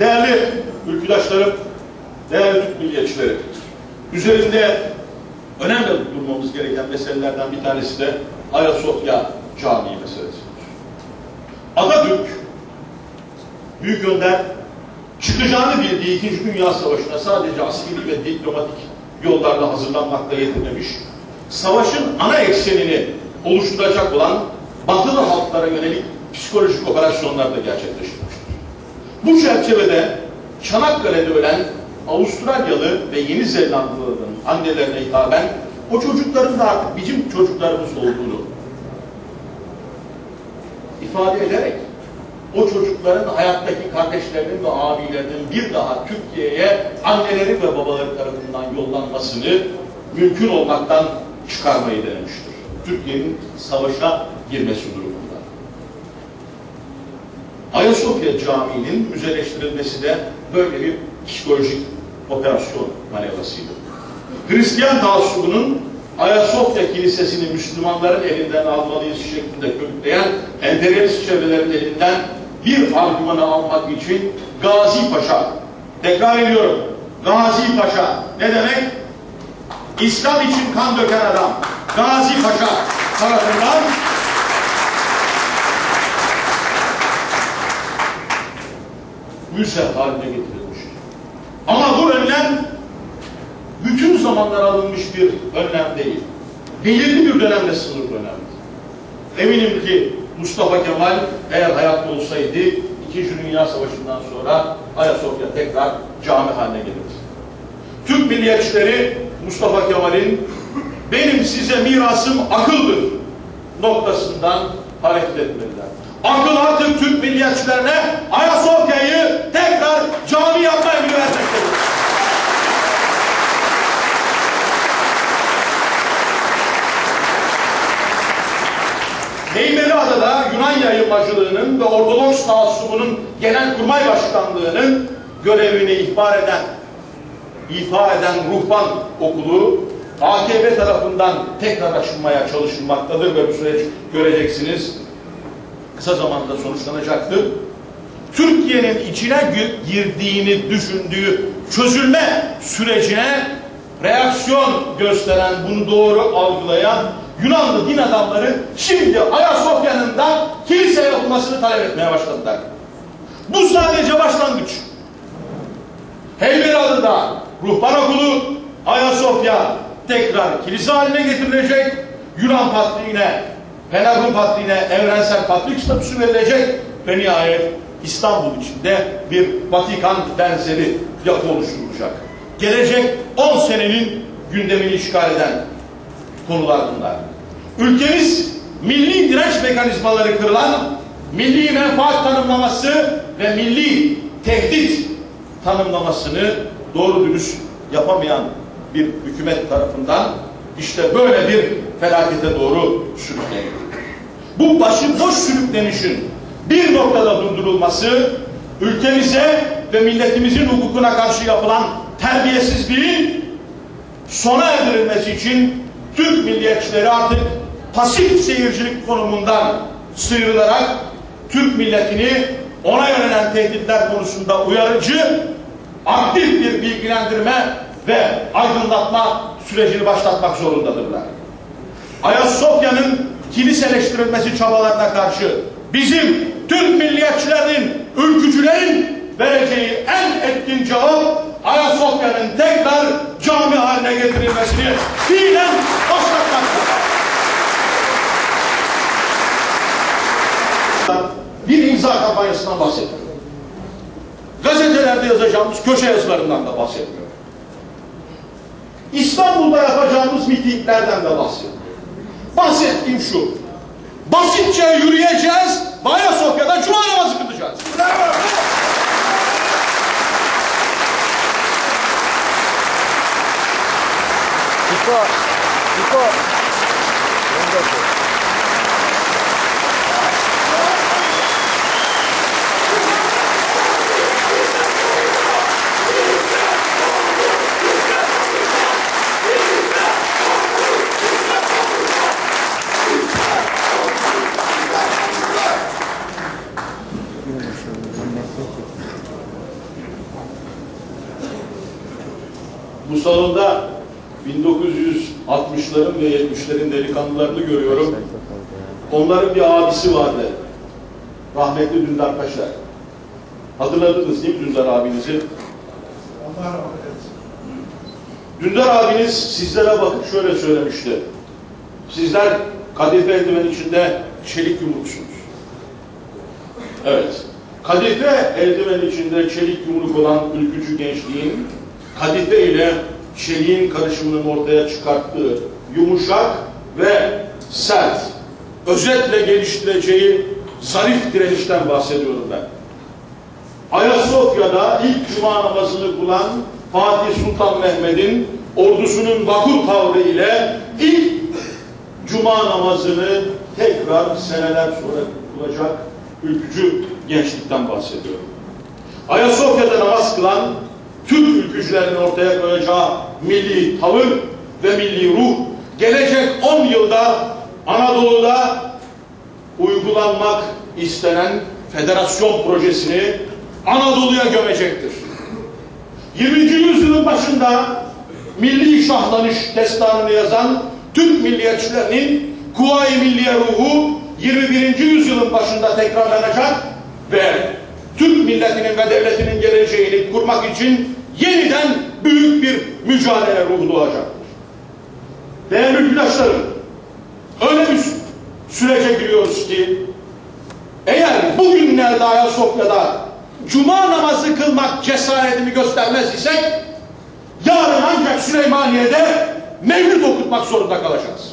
Değerli ülküdaşlarım, değerli Türk milliyetçileri, üzerinde önemli durmamız gereken meselelerden bir tanesi de Ayasofya Camii meselesidir. Atatürk, Büyük Önder, çıkacağını bildiği İkinci Dünya Savaşı'na sadece askeri ve diplomatik yollarla hazırlanmakla yetinmemiş, savaşın ana eksenini oluşturacak olan batılı halklara yönelik psikolojik operasyonlar da gerçekleştirmiştir. Bu çerçevede Çanakkale'de ölen Avustralyalı ve Yeni Zelandalıların annelerine hitaben o çocukların da artık bizim çocuklarımız olduğunu ifade ederek o çocukların hayattaki kardeşlerinin ve abilerinin bir daha Türkiye'ye anneleri ve babaları tarafından yollanmasını mümkün olmaktan çıkarmayı denemiştir. Türkiye'nin savaşa girmesi durumunda. Ayasofya Camii'nin müzeleştirilmesi de böyle bir psikolojik operasyon manevrasıydı. Hristiyan taassubunun Ayasofya Kilisesi'ni Müslümanların elinden almalıyız şeklinde körükleyen emperyalist çevrelerin elinden bir argümanı almak için Gazi Paşa, tekrar ediyorum, Gazi Paşa ne demek? İslam için kan döken adam, Gazi Paşa tarafından müze haline getirilmiş. Ama bu önlem bütün zamanlar alınmış bir önlem değil. Belirli bir dönemde sınırlı önemli. Eminim ki Mustafa Kemal eğer hayatta olsaydı İkinci Dünya Savaşı'ndan sonra Ayasofya tekrar cami haline gelirdi. Türk milliyetçileri Mustafa Kemal'in benim size mirasım akıldır noktasından hareket etmeliler. Akıl artık Türk milliyetçilerine Ayasofya'yı tekrar cami yapma emri vermektedir. Heybeliada'da Yunan yayılmacılığının ve Ortodoks taassubunun genel kurmay başkanlığının görevini ihbar eden, ifa eden ruhban okulu AKP tarafından tekrar açılmaya çalışılmaktadır ve bu süreç göreceksiniz kısa zamanda sonuçlanacaktır. Türkiye'nin içine gir- girdiğini düşündüğü çözülme sürecine reaksiyon gösteren, bunu doğru algılayan Yunanlı din adamları şimdi Ayasofya'nın da kilise yapılmasını talep etmeye başladılar. Bu sadece başlangıç. Heybeliada'da ruhban okulu Ayasofya tekrar kilise haline getirilecek. Yunan patriğine, Pelagon patriğine evrensel patrik statüsü verilecek ve nihayet İstanbul içinde bir Vatikan benzeri yapı oluşturulacak. Gelecek 10 senenin gündemini işgal eden konular bunlar. Ülkemiz milli direnç mekanizmaları kırılan, milli menfaat tanımlaması ve milli tehdit tanımlamasını doğru dürüst yapamayan bir hükümet tarafından işte böyle bir felakete doğru sürükleniyor. Bu başıboş sürüklenişin bir noktada durdurulması ülkemize ve milletimizin hukukuna karşı yapılan terbiyesizliğin sona erdirilmesi için Türk milliyetçileri artık pasif seyircilik konumundan sıyrılarak Türk milletini ona yönelen tehditler konusunda uyarıcı, aktif bir bilgilendirme ve aydınlatma sürecini başlatmak zorundadırlar. Ayasofya'nın kiliseleştirilmesi çabalarına karşı bizim Türk milliyetçilerin, ülkücülerin vereceği en etkin cevap Ayasofya'nın tekrar cami haline getirilmesini fiilen başlatmaktır. Bir imza kampanyasından bahsetmiyorum. Gazetelerde yazacağımız köşe yazılarından da bahsetmiyorum. İstanbul'da yapacağımız mitinglerden de bahsediyorum. Bahsettiğim şu. Basitçe yürüyeceğiz, Ayasofya'da cuma namazı kılacağız. Niko, Niko. Bu salonda 1960'ların ve 70'lerin delikanlılarını görüyorum. Onların bir abisi vardı. Rahmetli Dündar Paşa. Hatırladınız değil mi Dündar abinizi? Allah rahmet eylesin. Dündar abiniz sizlere bakıp şöyle söylemişti. Sizler kadife eldiven içinde çelik yumruksunuz. Evet. Kadife eldiven içinde çelik yumruk olan ülkücü gençliğin kadife ile çeliğin karışımının ortaya çıkarttığı yumuşak ve sert, özetle geliştireceği zarif direnişten bahsediyorum ben. Ayasofya'da ilk cuma namazını kılan Fatih Sultan Mehmet'in ordusunun vakur tavrı ile ilk cuma namazını tekrar seneler sonra kılacak ülkücü gençlikten bahsediyorum. Ayasofya'da namaz kılan Türk ülkücülerin ortaya koyacağı milli tavır ve milli ruh gelecek 10 yılda Anadolu'da uygulanmak istenen federasyon projesini Anadolu'ya gömecektir. 20. yüzyılın başında milli şahlanış destanını yazan Türk milliyetçilerinin Kuvayi Milliye ruhu 21. yüzyılın başında tekrarlanacak ve Türk milletinin ve devletinin geleceğini kurmak için yeniden büyük bir mücadele ruhu doğacaktır. Değerli ülküdaşlarım, öyle bir sü- sürece giriyoruz ki eğer bugünlerde Ayasofya'da cuma namazı kılmak cesaretimi göstermez isek yarın ancak Süleymaniye'de mevlüt okutmak zorunda kalacağız.